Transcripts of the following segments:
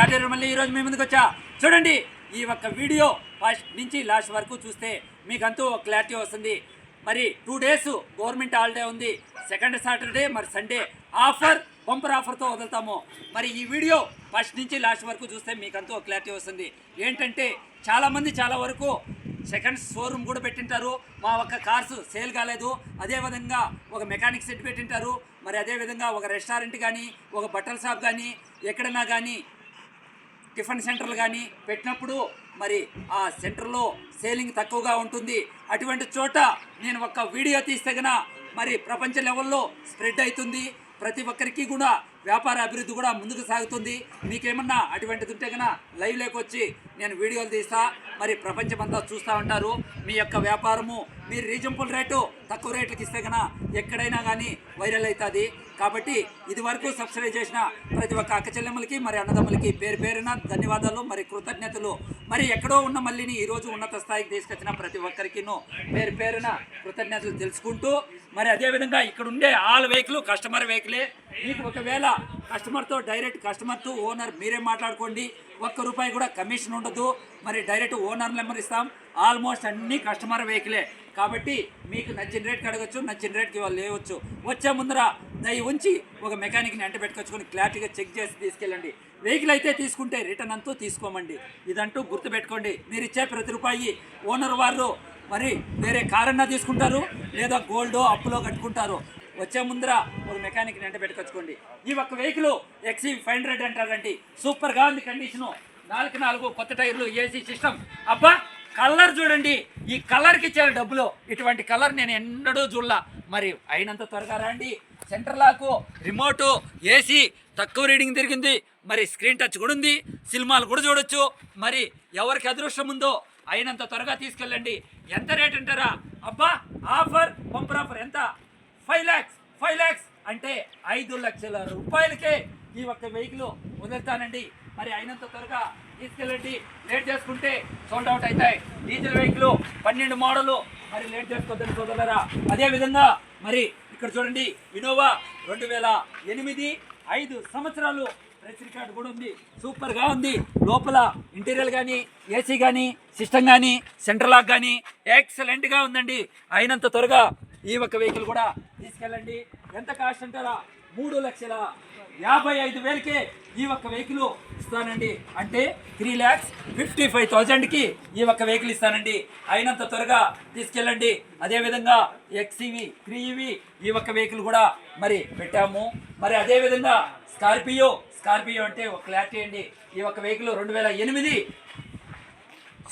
కాటేరు మళ్ళీ ఈరోజు మీ ముందుకు వచ్చా? చూడండి ఈ ఒక్క వీడియో ఫస్ట్ నుంచి లాస్ట్ వరకు చూస్తే మీకంతూ ఒక క్లారిటీ వస్తుంది. మరి టూ డేస్ గవర్నమెంట్ హాలిడే ఉంది. సెకండ్ సాటర్డే మరి సండే ఆఫర్ బంపర్ ఆఫర్తో వదులుతాము. మరి ఈ వీడియో ఫస్ట్ నుంచి లాస్ట్ వరకు చూస్తే మీకంతా ఒక క్లారిటీ వస్తుంది. ఏంటంటే చాలామంది చాలా వరకు సెకండ్ షోరూమ్ కూడా పెట్టింటారు. మా ఒక్క కార్స్ సేల్ కాలేదు. అదేవిధంగా ఒక మెకానిక్ సెట్ పెట్టింటారు. మరి అదేవిధంగా ఒక రెస్టారెంట్ కానీ ఒక బట్టల షాప్ కానీ ఎక్కడైనా కానీ టిఫిన్ సెంటర్లు కానీ పెట్టినప్పుడు మరి ఆ సెంటర్లో సేలింగ్ తక్కువగా ఉంటుంది. అటువంటి చోట నేను ఒక వీడియో తీస్తే గన మరి ప్రపంచ లెవెల్లో స్ప్రెడ్ అవుతుంది ప్రతి ఒక్కరికి కూడా వ్యాపార అభివృద్ధి కూడా ముందుకు సాగుతుంది. మీకేమన్నా అటువంటిది ఉంటే కనుక లైవ్ లేకొచ్చి నేను వీడియోలు తీస్తా మరి ప్రపంచమంతా చూస్తూ ఉంటారు. మీ యొక్క వ్యాపారము మీరు రీజనబుల్ రేటు తక్కువ రేట్లకి ఇస్తే కనుక ఎక్కడైనా కానీ వైరల్ అవుతుంది. కాబట్టి ఇదివరకు సబ్స్క్రైబ్ చేసిన ప్రతి ఒక్క అక్క చెల్లెమ్మలకి మరి అన్నదమ్ములకి పేరు పేరున ధన్యవాదాలు మరి కృతజ్ఞతలు. మరి ఎక్కడో ఉన్న మళ్ళీని ఈరోజు ఉన్నత స్థాయికి తీసుకొచ్చిన ప్రతి ఒక్కరికిను పేరు పేరున కృతజ్ఞతలు తెలుసుకుంటూ మరి అదేవిధంగా ఇక్కడ ఉండే ఆల్ వెహికల్ కస్టమర్ వెహికలే మీకు ఒకవేళ కస్టమర్తో డైరెక్ట్ కస్టమర్తో ఓనర్ మీరే మాట్లాడుకోండి ఒక్క రూపాయి కూడా కమిషన్ ఉండదు మరి డైరెక్ట్ ఓనర్ నెంబర్ ఇస్తాం ఆల్మోస్ట్ అన్ని కస్టమర్ వెహికలే. కాబట్టి మీకు నచ్చిన రేట్కి అడగచ్చు నచ్చిన రేట్కి వాళ్ళు లేవచ్చు. వచ్చే ముందర అవి ఉంచి ఒక మెకానిక్ని అంట పెట్టుకొచ్చుకొని క్లారిటీగా చెక్ చేసి తీసుకెళ్ళండి. వెహికల్ అయితే తీసుకుంటే రిటర్న్ అంతా తీసుకోమండి. ఇదంటూ గుర్తుపెట్టుకోండి. మీరు ఇచ్చే ప్రతి రూపాయి ఓనర్ వారు మరి వేరే కారన్నా తీసుకుంటారు లేదా గోల్డో అప్పులో కట్టుకుంటారు. వచ్చే ముందర ఒక మెకానిక్ వెంట పెట్టుకొచ్చుకోండి. ఈ ఒక్క వెహికల్ ఎక్సీ ఫైవ్ హండ్రెడ్ అంటారండి. సూపర్గా ఉంది కండిషను. నాలుగు నాలుగు కొత్త టైర్లు ఏసీ సిస్టమ్. అబ్బా కలర్ చూడండి. ఈ కలర్కి ఇచ్చే డబ్బులు. ఇటువంటి కలర్ నేను ఎన్నడూ చూడలా. మరి అయినంత త్వరగా రండి. సెంటర్ లాకు రిమోటు ఏసీ తక్కువ రీడింగ్ తిరిగింది. మరి స్క్రీన్ టచ్ కూడా ఉంది సినిమాలు కూడా చూడొచ్చు. మరి ఎవరికి అదృష్టం ఉందో అయినంత త్వరగా తీసుకెళ్ళండి. ఎంత రేట్ అంటారా? అబ్బా ఆఫర్ పంపర్ ఆఫర్ ఎంత? ఫైవ్ ల్యాక్స్ ఫైవ్ ల్యాక్స్ అంటే ఐదు లక్షల రూపాయలకే ఈ ఒక్క వెహికల్ వదులుతానండి. మరి అయినంత త్వరగా తీసుకెళ్ళండి. లేట్ చేసుకుంటే సోల్డ్ అవుట్ అవుతాయి. డీజిల్ వెహికల్ పన్నెండు మోడలు. మరి లేట్ చేసుకోవద్దని సోదరులరా. అదేవిధంగా మరి ఇక్కడ చూడండి ఇనోవా రెండు వేల ఎనిమిది ఐదు సంవత్సరాలు ప్రెస్ రికార్డు కూడా ఉంది. సూపర్గా ఉంది. లోపల ఇంటీరియర్ కానీ ఏసీ కానీ సిస్టమ్ కానీ సెంట్రల్ లాక్ కానీ ఎక్సలెంట్గా ఉందండి. అయినంత త్వరగా ఈ ఒక్క వెహికల్ కూడా తీసుకెళ్ళండి. ఎంత కాస్ట్ అంటారా? మూడు లక్షల యాభై ఐదు వేలకే ఈ ఒక్క వెహికల్ ఇస్తానండి. అంటే త్రీ ల్యాక్స్ ఫిఫ్టీ ఫైవ్ థౌజండ్కి ఈ ఒక్క వెహికల్ ఇస్తానండి. అయినంత త్వరగా తీసుకెళ్ళండి. అదేవిధంగా ఎక్స్ఈవి త్రీ ఇవి ఈ ఒక్క వెహికల్ కూడా మరి పెట్టాము. మరి అదేవిధంగా స్కార్పియో స్కార్పియో అంటే ఒక క్లారిటీ అండి. ఈ ఒక్క వెహికల్ రెండు వేల ఎనిమిది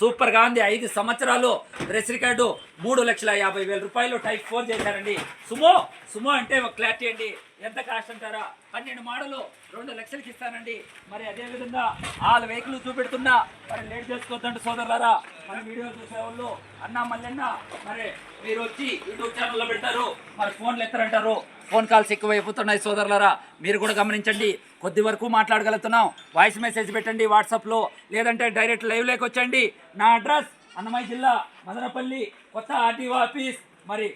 సూపర్గా ఉంది. ఐదు సంవత్సరాలు ప్రెస్ రికార్డు మూడు లక్షల యాభై వేల రూపాయలు టైప్ ఫోర్ చేశారండి. సుమో సుమో అంటే ఒక క్లారిటీ అండి. ఎంత కాస్ట్ అంటారా పన్నెండు మోడలు రెండు లక్షలకి ఇస్తానండి. మరి అదేవిధంగా వాళ్ళ వెహికల్ చూపెడుతున్నా. మరి లేట్ చేసుకోవద్దండి సోదరులారా. మన వీడియో చూసేవాళ్ళు అన్న మల్లెన్న మరి మీరు వచ్చి యూట్యూబ్ ఛానల్లో పెడతారు. మరి ఫోన్లు ఎత్తారంటారు. ఫోన్ కాల్స్ ఎక్కువైపోతున్నాయి సోదరులారా. మీరు కూడా గమనించండి. కొద్ది వరకు మాట్లాడగలుగుతున్నాం. వాయిస్ మెసేజ్ పెట్టండి వాట్సాప్లో. లేదంటే డైరెక్ట్ లైవ్లోకి వచ్చండి. నా అడ్రస్ అన్నమయ్య జిల్లా మదనపల్లి కొత్త ఆర్టీఓ ఆఫీస్. మరి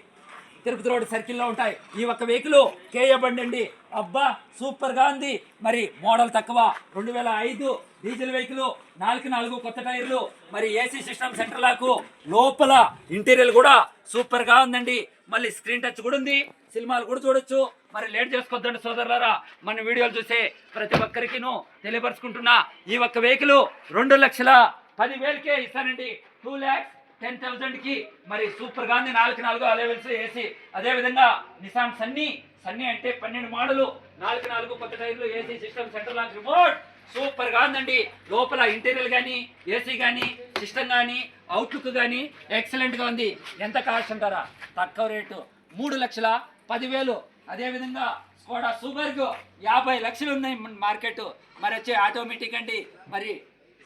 తిరుపతి రోడ్ సర్కిల్లో ఉంటాయి. ఈ ఒక్క వెహికల్ కేయ బండి అండి. అబ్బా సూపర్గా ఉంది. మరి మోడల్ తక్కువ. రెండు వేల ఐదు డీజిల్ వెహికల్ నాలుగు నాలుగు కొత్త టైర్లు. మరి ఏసీ సిస్టమ్ సెంటర్ లాకు లోపల ఇంటీరియర్ కూడా సూపర్గా ఉందండి. మళ్ళీ స్క్రీన్ టచ్ కూడా ఉంది. సినిమాలు కూడా చూడొచ్చు. మరి లేట్ చేసుకోవద్దండి సోదరులారా. మన వీడియోలు చూసే ప్రతి ఒక్కరికిను తెలియపరుచుకుంటున్నా. ఈ ఒక్క వెహికల్ రెండు లక్షల పదివేలకే ఇస్తానండి. టూ ల్యాక్స్ టెన్ థౌజండ్కి మరి సూపర్గా ఉంది నాలుగు నాలుగు అలెవెల్స్ ఏసీ అదే విధంగా నిసాన్ సన్నీ సన్నీ అంటే పన్నెండు మోడలు నాలుగు నాలుగు కొత్త టైర్లు ఏసీ సిస్టమ్ సెంటర్ లాంచ్ రిమోట్. సూపర్గా ఉందండి లోపల ఇంటీరియర్ కానీ ఏసీ కానీ సిస్టమ్ కానీ అవుట్లుక్ కానీ ఎక్సలెంట్గా ఉంది. ఎంత కాస్ట్ అంటారా? తక్కువ రేటు. మూడు లక్షల పదివేలు. అదే విధంగా స్కోడా సూపర్గ్ యాభై లక్షలు ఉన్నాయి మార్కెట్. మరి వచ్చే ఆటోమేటిక్ అండి. మరి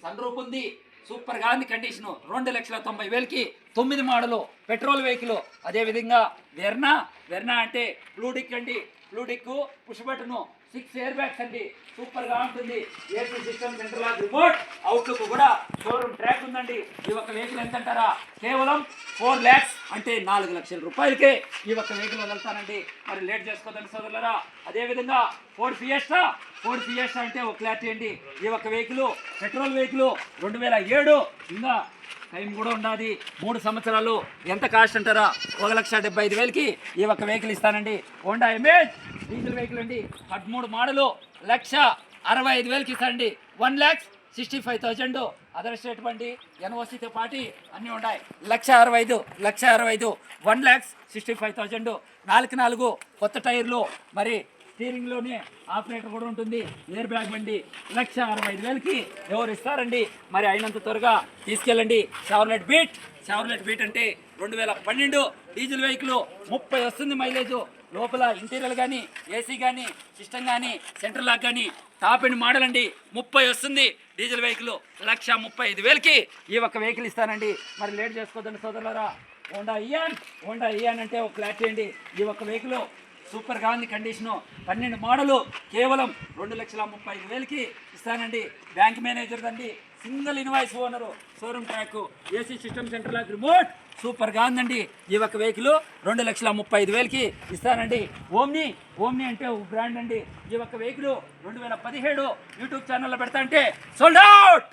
సన్ రూప్ ఉంది. సూపర్గా ఉంది కండిషన్. రెండు లక్షల తొంభై వేలకి తొమ్మిది మోడలు పెట్రోల్ వెహికల్. అదేవిధంగా వెర్నా. వెర్నా అంటే బ్లూడిక్ అండి. బ్లూడిక్ push button. Six air bags అండి. సూపర్గా ఉంటుంది. AC system centre lock remote. Outlook కూడా షోరూమ్ ట్రాక్ ఉందండి. ఈ ఒక్క వెహికల్ ఎంత అంటారా? కేవలం ఫోర్ ల్యాక్స్ అంటే నాలుగు లక్షల రూపాయలకే ఈ ఒక్క వెహికల్ వదులుతానండి. మరి లేట్ చేసుకోదండి సోదరులరా. అదేవిధంగా ఫోర్ ఫియస్టా? ఫోర్ ఫియస్టా అంటే ఒక క్లారిటీ అండి. ఈ ఒక్క వెహికల్ పెట్రోల్ వెహికల్ రెండు వేల ఏడు. ఇంకా టైం కూడా ఉన్నది మూడు సంవత్సరాలు ఎంత కాస్ట్ అంటారా? ఒక లక్ష డెబ్బై ఐదు వేలకి ఈ ఒక్క వెహికల్ ఇస్తానండి. హోండా ఇమేజ్ డీజిల్ వెహికల్ అండి. పదమూడు మోడలు లక్ష అరవై ఐదు వేలకి ఇస్తానండి one lakhs sixty five thousand. Other state బండి ఎన్ఓసితో పాటి అన్నీ ఉన్నాయి. లక్ష అరవై ఐదు లక్ష అరవై ఐదు one lakhs sixty five thousand. నాలుగు నాలుగు కొత్త టైర్లు మరి స్టీరింగ్లోనే ఆపరేటర్ కూడా ఉంటుంది. ఎయిర్ బ్యాగ్ బండి లక్ష అరవై ఐదు వేలకి ఎవరు ఇస్తారండి? మరి అయినంత త్వరగా తీసుకెళ్ళండి. షవర్లెట్ బీట్ షవర్లెట్ బీట్ అంటే రెండు వేల పన్నెండు డీజిల్ వెహికల్ ముప్పై వస్తుంది మైలేజు. లోపల ఇంటీరియర్ కానీ ఏసీ కానీ సిస్టమ్ కానీ సెంటర్ లాక్ కానీ టాప్ అండ్ మోడల్ అండి ముప్పై వస్తుంది డీజిల్ వెహికల్. లక్ష ముప్పై ఐదు వేలకి ఈ ఒక్క వెహికల్ ఇస్తానండి. మరి లేట్ చేసుకోవద్దండి సోదరులారా. హోండా ఇయాన్ హోండా ఇయాన్ అంటే ఒక క్లాట్ చేయండి. ఈ ఒక్క వెహికల్ సూపర్గా ఉంది కండిషను. పన్నెండు మోడలు కేవలం రెండు లక్షల ముప్పై ఐదు వేలకి ఇస్తానండి. బ్యాంక్ మేనేజర్ అండి single invoice owner showroom track AC system centre lock remote సూపర్గా ఉందండి. ఈ ఒక వెహికల్ రెండు లక్షల ముప్పై ఐదు వేలకి ఇస్తానండి. ఓమ్ని ఓమ్ని అంటే ఓ బ్రాండ్ అండి. ఈ ఒక వెహికల్ రెండు వేల పదిహేడు యూట్యూబ్ ఛానల్లో పెడతా అంటే సోల్డ్ అవుట్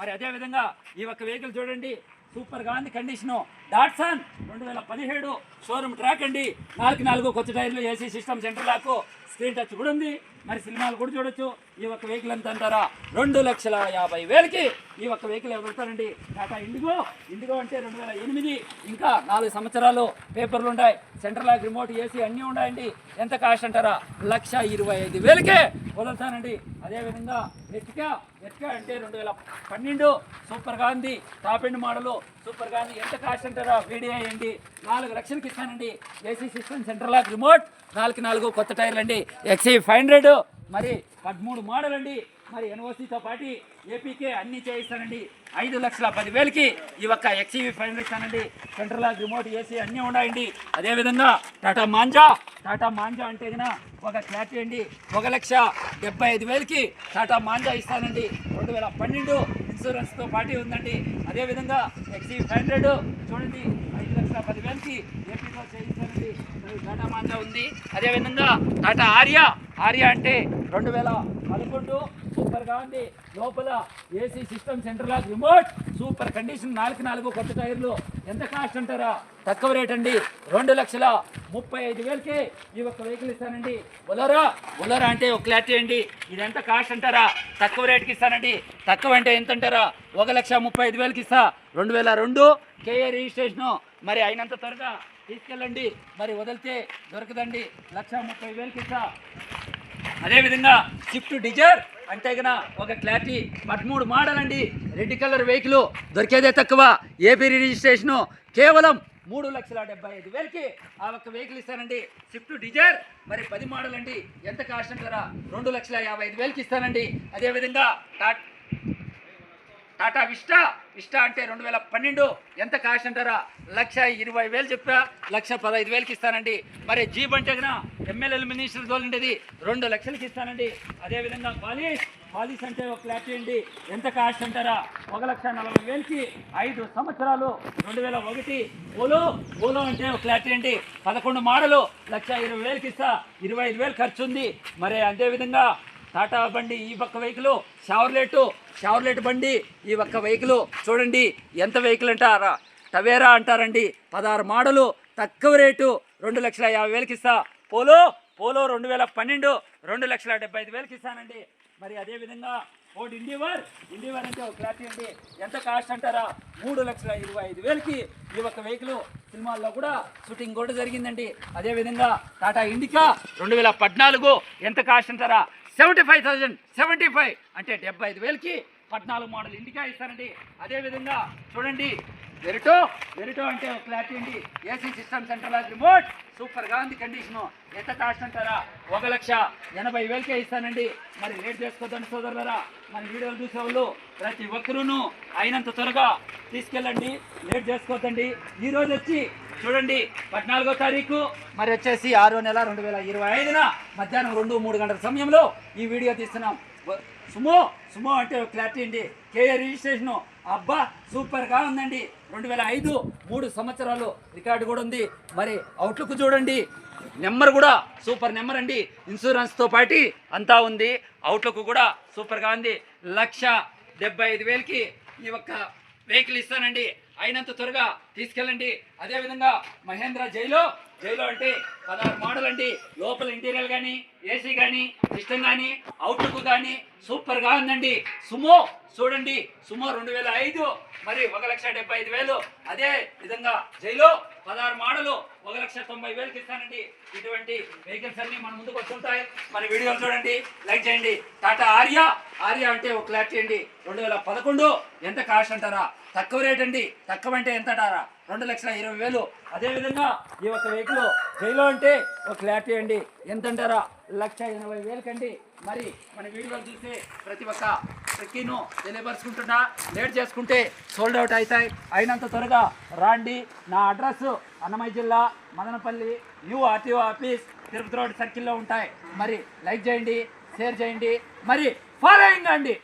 మరి అదేవిధంగా ఈ ఒక వెహికల్ చూడండి సూపర్గా ఉంది కండిషను డాట్సన్ రెండు వేల పదిహేడు షోరూమ్ ట్రాక్ అండి. నాలుగు నాలుగు కొత్త టైర్లు AC system centre lock screen touch కూడా ఉంది. మరి సినిమాలు కూడా చూడొచ్చు. ఈ ఒక్క వెహికల్ ఎంత అంటారా? రెండు లక్షల యాభై వేలకి ఈ ఒక్క వెహికల్ ఎవరుతారండి టాటా ఇండిగో. ఇండిగో అంటే రెండు వేల ఎనిమిది ఇంకా నాలుగు సంవత్సరాలు పేపర్లు ఉంటాయి. సెంట్రల్ లాక్ రిమోట్ ఏసీ అన్నీ ఉన్నాయండి. ఎంత కాస్ట్ అంటారా? లక్ష ఇరవై ఐదు వేలకే వదులుతానండి. అదేవిధంగా ఎట్కా ఎట్కా అంటే రెండు వేల పన్నెండు సూపర్గా ఉంది టాప్ ఎండ్ మోడలు. సూపర్గా ఉంది ఎంత కాస్ట్ అంటారా? వీడియో అయ్యండి నాలుగు లక్షలకి ఇస్తానండి. AC system central lock remote నాలుగు నాలుగు కొత్త టైర్లు అండి ఎక్సీ ఫైవ్ హండ్రెడ్. మరి పదమూడు మోడల్ అండి మరి ఎన్ఓసితో పాటు ఏపీకే అన్ని చేయిస్తానండి. ఐదు లక్షల పదివేలకి ఈ ఒక్క ఎక్సీవీ ఫైవ్ ఇస్తానండి. సెంట్రల్ రిమోట్ ఏసీ అన్నీ ఉన్నాయండి. అదేవిధంగా టాటా మాంజా. టాటా మాంజా అంటే కన్నా ఒక క్లారిటీ అండి. ఒక లక్ష డెబ్బై ఐదు వేలకి టాటా మాంజా ఇస్తానండి. రెండు వేల పన్నెండు ఇన్సూరెన్స్తో పాటు ఉందండి. అదేవిధంగా ఎక్సీ ఫైవ్ హండ్రెడ్ చూడండి. ఐదు లక్షల పదివేలకి ఏపీలో చేయిస్తానండి. మరి టాటా మాంజా ఉంది. అదేవిధంగా టాటా ఆర్యా. ఆర్యా అంటే రెండు వేల పదకొండు సూపర్గా ఉంది. లోపల AC system centre lock remote. Super condition నాలుగు నాలుగు కొత్త టైర్లు. ఎంత కాస్ట్ అంటారా? తక్కువ రేట్ అండి. రెండు లక్షల ముప్పై ఐదు వేలకి ఈ ఒక్క వెహికల్ ఇస్తానండి. బొలరా? బొలరా అంటే ఒక క్లారిటీ అండి. ఇది ఎంత కాస్ట్ అంటారా? తక్కువ రేట్కి ఇస్తానండి. తక్కువ అంటే ఎంత అంటారా? ఒక లక్ష ముప్పై ఐదు వేలకి ఇస్తా. రెండు వేల రెండు కేఏ రిజిస్ట్రేషను. మరి అయినంత త్వరగా తీసుకెళ్ళండి. మరి వదిలితే దొరకదండి. లక్ష ముప్పై వేలకి ఇస్తా. అదేవిధంగా స్విఫ్ట్ డిజైర్ అంటే గన ఒక క్లారిటీ పదమూడు మోడల్ అండి రెడ్ కలర్ వెహికల్ దొరికేదే తక్కువ. ఏపీ రిజిస్ట్రేషను కేవలం మూడు లక్షల డెబ్బై ఐదు వేలకి ఆ ఒక్క వెహికల్ ఇస్తానండి. స్విఫ్ట్ డిజైర్ మరి పది మోడల్ అండి ఎంత కాస్ట్ అంటారా? రెండు లక్షల యాభై ఐదు వేలకి ఇస్తానండి. అదేవిధంగా టాట్ టాటా విస్టా. విస్టా అంటే రెండు వేల పన్నెండు. ఎంత కాస్ట్ అంటారా? లక్ష ఇరవై వేలు చెప్పా. లక్ష పదహైదు వేలకి ఇస్తానండి. మరి జీప్ అంటే కన్నా ఎమ్మెల్యేలు మినిస్టర్ తోలుండేది రెండు లక్షలకి ఇస్తానండి. అదేవిధంగా పాలిస్ పాలిస్ అంటే ఒక ఫ్లాట్ అండి. ఎంత కాస్ట్ అంటారా? ఒక లక్ష నలభై వేలకి ఐదు సంవత్సరాలు. రెండు వేల ఒకటి ఓలో. ఓలో అంటే ఒక ఫ్లాట్ అండి. పదకొండు మోడలు. లక్ష ఇరవై వేలకి ఇస్తా. ఇరవై ఐదు వేలు ఖర్చు ఉంది మరి అదేవిధంగా టాటా బండి ఈ పక్క వెహికల్ షవర్లెట్ షవర్లెట్ బండి ఈ పక్క వెహికల్. చూడండి ఎంత వెహికల్ అంటారా? టవేరా అంటారండి. పదహారు మోడలు తక్కువ రేటు రెండు లక్షల యాభై వేలకి ఇస్తా. పోలో పోలో రెండు వేల పన్నెండు రెండు లక్షల డెబ్బై ఐదు వేలకి ఇస్తానండి. మరి అదేవిధంగా ఓటి ఇండివర్ ఇండివర్ అంటే ఒక క్లారిటీ అండి. ఎంత కాస్ట్ అంటారా? మూడు లక్షల ఇరవై ఐదు వేలకి ఈ ఒక్క వెహికల్ సినిమాల్లో కూడా షూటింగ్ కూడా జరిగిందండి. అదేవిధంగా టాటా ఇండికా రెండు వేల పద్నాలుగు ఎంత కాస్ట్ అంటారా? Seventy five thousand seventy five అంటే డెబ్బై ఐదు వేలకి పద్నాలుగు మోడల్ ఇండికా ఇస్తారండి. అదేవిధంగా చూడండి వెరిటో వెరిటో అంటే క్లారిటీ అండి. ఏసీ సిస్టమ్ సెంట్రల్ రిమోట్ సూపర్గా ఉంది కండిషను ఎంత కాస్ట్ అంటారా? ఒక లక్ష ఎనభై వేలకే ఇస్తానండి. మరి లేట్ చేసుకోవద్దండి సోదరులరా. మన వీడియోలు చూసే వాళ్ళు ప్రతి ఒక్కరూను అయినంత త్వరగా తీసుకెళ్ళండి. లేట్ చేసుకోవద్దండి. ఈరోజు వచ్చి చూడండి పద్నాలుగో తారీఖు. మరి వచ్చేసి ఆరో నెల రెండు వేల ఇరవై ఐదున మధ్యాహ్నం రెండు మూడు గంటల సమయంలో ఈ వీడియో తీస్తున్నాం. సుమో సుమో అంటే క్లారిటీ అండి. KA registration? అబ్బా సూపర్గా ఉందండి. రెండు వేల ఐదు మూడు సంవత్సరాలు రికార్డు కూడా ఉంది. మరి అవుట్లుక్ చూడండి. నెంబర్ కూడా సూపర్ నెంబర్ అండి. ఇన్సూరెన్స్తో పాటి అంతా ఉంది. అవుట్లుక్ కూడా సూపర్గా ఉంది. లక్ష డెబ్బై ఐదు వేలకి ఈ ఒక్క వెహికల్ ఇస్తానండి. అయినంత త్వరగా తీసుకెళ్ళండి. అదేవిధంగా మహేంద్ర జైలో. జైలో అంటే పదహారు మోడల్ అండి. లోపల ఇంటీరియర్ కానీ ఏసీ కానీ సిస్టమ్ కానీ అవుట్లుక్ కానీ సూపర్గా ఉందండి. సుమో చూడండి. సుమో రెండు వేల ఐదు. మరి ఒక లక్ష డెబ్బై ఐదు వేలు. అదే విధంగా జైలో పదహారు మోడలు ఒక లక్ష తొంభై వేలకి ఇస్తానండి. ఇటువంటి వెహికల్స్ అన్ని మన ముందుకు వస్తుంటాయి మన వీడియోలు చూడండి. లైక్ చేయండి. టాటా ఆర్యా. ఆర్యా అంటే ఒక క్లారిటీ అండి రెండు వేల పదకొండు. ఎంత కాస్ట్ అంటారా? తక్కువ రేట్ అండి. తక్కువ అంటే ఎంత అంటారా రెండు లక్షల ఇరవై వేలు. అదేవిధంగా ఈ ఒక్క వెహికల్ జైలో అంటే ఒక క్లారిటీ అండి ఎంత అంటారా లక్ష ఎనభై వేలకండి. మరి మన వీడియోలు చూస్తే ప్రతి ఒక్క ట్రెక్కీను తెలియపరుచుకుంటున్నా లేట్ చేసుకుంటే సోల్డ్ అవుట్ అవుతాయి. అయినంత త్వరగా రాండి. నా అడ్రస్ అన్నమయ్య జిల్లా Madanapalle new RTO office Tirupati road సర్కిల్లో ఉంటాయి. మరి లైక్ చేయండి షేర్ చేయండి. మరి ఫాలోయింగ్ అండి.